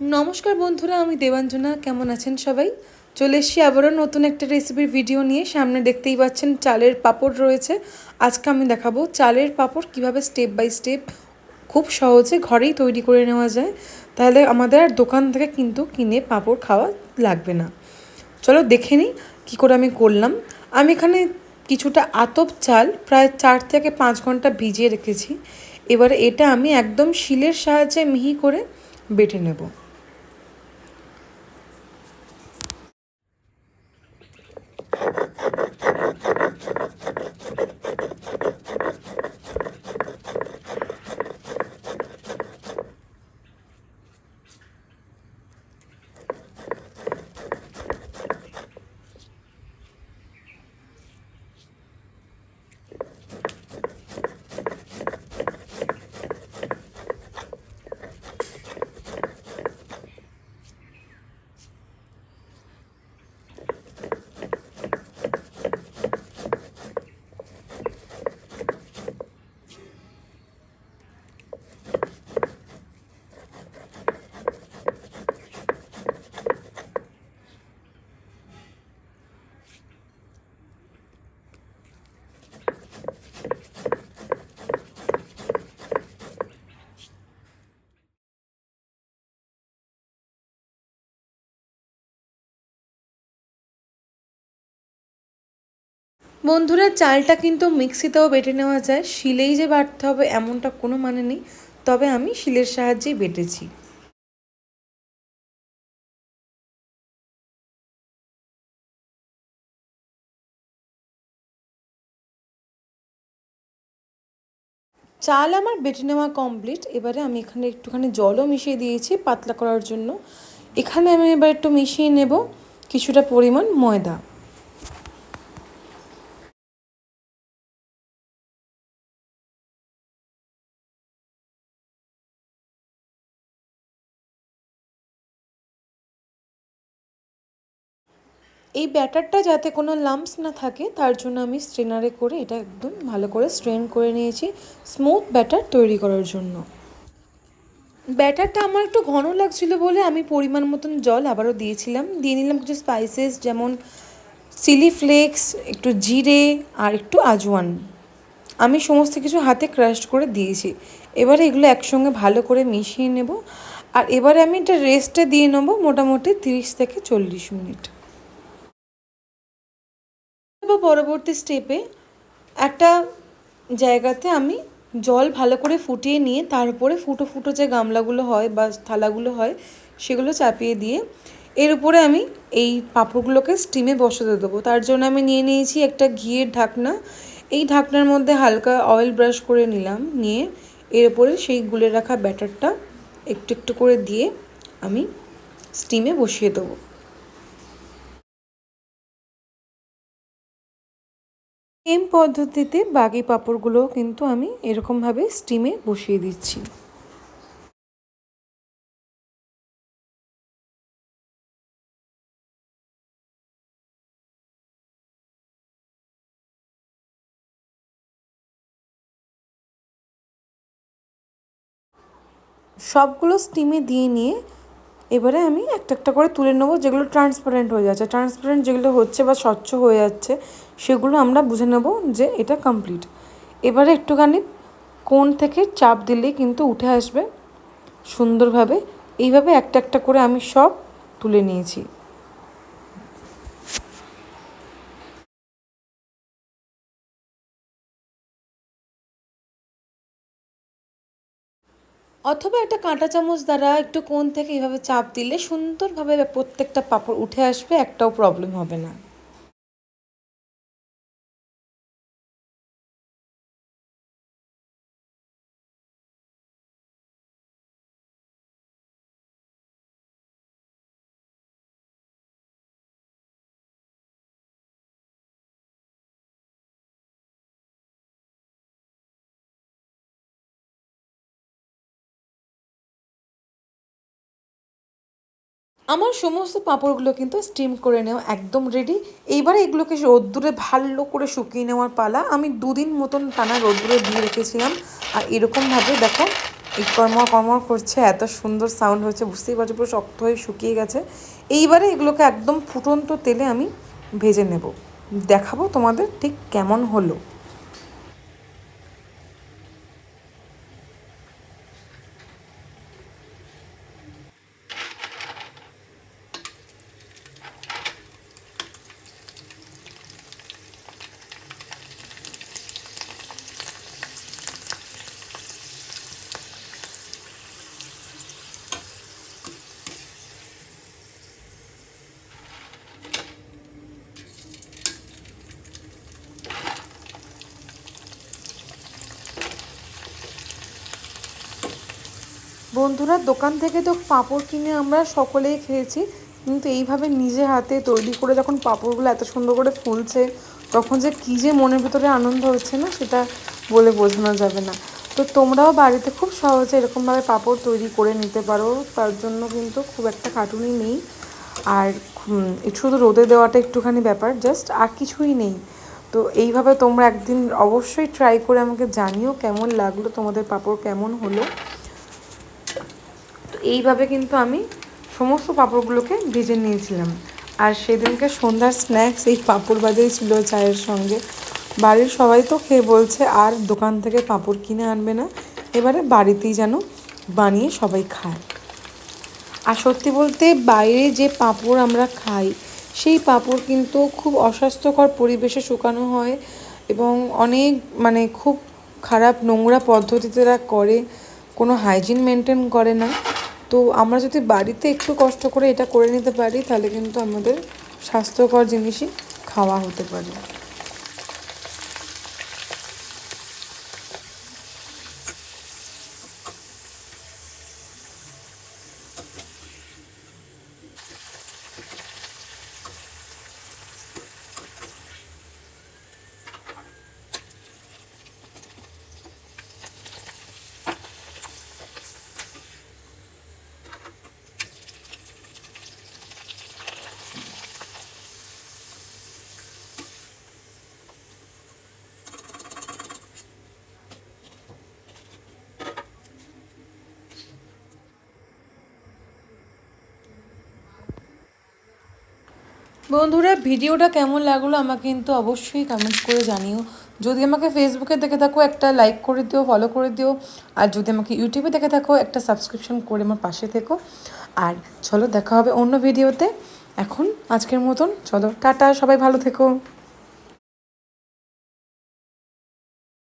নমস্কার বন্ধুরা, আমি দেবাঞ্জনা। কেমন আছেন সবাই? চলে এসেছি আবারও নতুন একটা রেসিপির ভিডিও নিয়ে। সামনে দেখতেই পাচ্ছেন চালের পাঁপড় রয়েছে। আজকে আমি দেখাবো চালের পাঁপড় কীভাবে স্টেপ বাই স্টেপ খুব সহজে ঘরেই তৈরি করে নেওয়া যায়। তাহলে আমাদের আর দোকান থেকে কিন্তু কিনে পাঁপড় খাওয়া লাগবে না। চলো দেখে নিই কী করে আমি করলাম। আমি এখানে কিছুটা আতপ চাল প্রায় চার থেকে পাঁচ ঘণ্টা ভিজিয়ে রেখেছি। এবারে এটা আমি একদম শিলের সাহায্যে মিহি করে বেটে নেব। বন্ধুরা, চালটা কিন্তু মিক্সিতেও বেটে নেওয়া যায়। শিলেই যে বাটতে হবে এমনটা কোনো মানে নেই। তবে আমি শিলের সাহায্যেই বেটেছি। চাল আমার বেটে নেওয়া কমপ্লিট। এবারে আমি এখানে একটুখানি জলও মিশিয়ে দিয়েছি পাতলা করার জন্য। এখানে আমি এবার একটু মিশিয়ে নেব। কিছুটা পরিমাণ ময়দা। এই ব্যাটারটা যাতে কোনো লাম্পস না থাকে, তার জন্য আমি স্ট্রেনারে করে এটা একদম ভালো করে স্ট্রেন করে নিয়েছি স্মুথ ব্যাটার তৈরি করার জন্য। ব্যাটারটা আমার একটু ঘন লাগছিল বলে আমি পরিমাণ মতন জল আবারও দিয়েছিলাম। দিয়ে নিলাম কিছু স্পাইসেস যেমন চিলি ফ্লেক্স একটু জিরে আর একটু আজওয়ান। আমি সমস্ত কিছু হাতে ক্রাশ করে দিয়েছি। এবারে এগুলো একসঙ্গে ভালো করে মিশিয়ে নেব। আর এবারে আমি এটা রেস্টে দিয়ে নেব মোটামুটি তিরিশ থেকে চল্লিশ মিনিট। পরবর্তী স্টেপে একটা জায়গাতে আমি জল ভালো করে ফুটিয়ে নিয়ে তার উপরে ফুটো ফুটো যে গামলাগুলো হয় বা থালাগুলো হয় সেগুলো চাপিয়ে দিয়ে এর উপরে আমি এই পাঁপড়গুলোকে স্টিমে বসাতে দেবো। তার জন্য আমি নিয়ে নিয়েছি একটা ঘিয়ের ঢাকনা। এই ঢাকনার মধ্যে হালকা অয়েল ব্রাশ করে নিলাম। নিয়ে এর উপরে সেই গুলে রাখা ব্যাটারটা একটু একটু করে দিয়ে আমি স্টিমে বসিয়ে দেবো। সেম পদ্ধতিতে বাকি পাঁপড়গুলোও কিন্তু আমি এরকমভাবে স্টিমে বসিয়ে দিচ্ছি। সবগুলো স্টিমে দিয়ে নিয়ে এবারে আমি একটা একটা করে তুলে নেব, যেগুলো ট্রান্সপারেন্ট হয়ে যাচ্ছে। ট্রান্সপারেন্ট যেগুলো হচ্ছে বা স্বচ্ছ হয়ে যাচ্ছে, সেগুলো আমরা বুঝে নেব যে এটা কমপ্লিট এবারে একটুখানি কোন থেকে চাপ দিলেই কিন্তু উঠে আসবে, সুন্দরভাবে। এইভাবে একটা একটা করে আমি সব তুলে নিয়েছি। অথবা একটা কাঁটা চামচ দ্বারা একটু কোণ থেকে এভাবে চাপ দিলে সুন্দরভাবে প্রত্যেকটা পাঁপড় উঠে আসবে, একটাও প্রবলেম হবে না। আমার সমস্ত পাঁপড়গুলো কিন্তু স্টিম করে নেওয়া একদম রেডি এইবারে এগুলোকে রোদ্দুরে ভালো করে শুকিয়ে নেওয়ার পালা। আমি দুদিন মতন টানা রোদ্দুরে দিয়ে রেখেছিলাম। আর এরকমভাবে দেখো, এই কর্মর কর্মর করছে, এত সুন্দর সাউন্ড হচ্ছে, বুঝতেই পারছ, পুরো শক্ত হয়ে শুকিয়ে গেছে। এইবারে এগুলোকে একদম ফুটন্ত তেলে আমি ভেজে নেব। দেখাবো তোমাদের ঠিক কেমন হলো। বন্ধুরা, দোকান থেকে তো পাঁপড় কিনে আমরা সকলেই খেয়েছি, কিন্তু এইভাবে নিজে হাতে তৈরি করে যখন পাঁপড়গুলো এত সুন্দর করে ফুলছে, তখন যে কী যে মনের ভেতরে আনন্দ হচ্ছে না, সেটা বলে বোঝানো যাবে না। তো তোমরাও বাড়িতে খুব সহজে এরকমভাবে পাঁপড় তৈরি করে নিতে পারো, তার জন্য কিন্তু খুব একটা খাটুনি নেই। আর শুধু রোদে দেওয়াটা একটুখানি ব্যাপার, জাস্ট আর কিছুই নেই। তো এইভাবে তোমরা একদিন অবশ্যই ট্রাই করে আমাকে জানিও কেমন লাগল, তোমাদের পাঁপড় কেমন হলো। এইভাবে কিন্তু আমি সমস্ত পাঁপড়গুলোকে ভেজে নিয়েছিলাম। আর সেদিনকে সন্ধ্যার স্ন্যাক্স এই পাঁপড় বাদেই ছিল চায়ের সঙ্গে। বাড়ির সবাই তো খেয়ে বলছে, আর দোকান থেকে পাঁপড় কিনে আনবে না। এবারে বাড়িতেই যেন বানিয়ে সবাই খায়। আর সত্যি বলতে বাইরে যে পাঁপড় আমরা খাই, সেই পাঁপড় কিন্তু খুব অস্বাস্থ্যকর পরিবেশে শুকানো হয় এবং অনেক মানে খুব খারাপ নোংরা পদ্ধতিতে করে, কোনো হাইজিন মেনটেন করে না। তো আমরা যদি বাড়িতে একটু কষ্ট করে এটা করে নিতে পারি, তাহলে কিন্তু আমাদের স্বাস্থ্যকর জিনিসই খাওয়া হতে পারে। বন্ধুরা, ভিডিওটা কেমন লাগল আমাকে কিন্তু অবশ্যই কমেন্ট করে জানিও। যদি আমাকে ফেসবুকে দেখে থাকো, একটা লাইক করে দিও ফলো করে দিও। আর যদি আমাকে ইউটিউবে দেখে থাকো, একটা সাবস্ক্রিপশন করে আমার পাশে থেকো। আর চলো, দেখা হবে অন্য ভিডিওতে এখন আজকের মতন, চলো, টাটা, সবাই ভালো থেকো।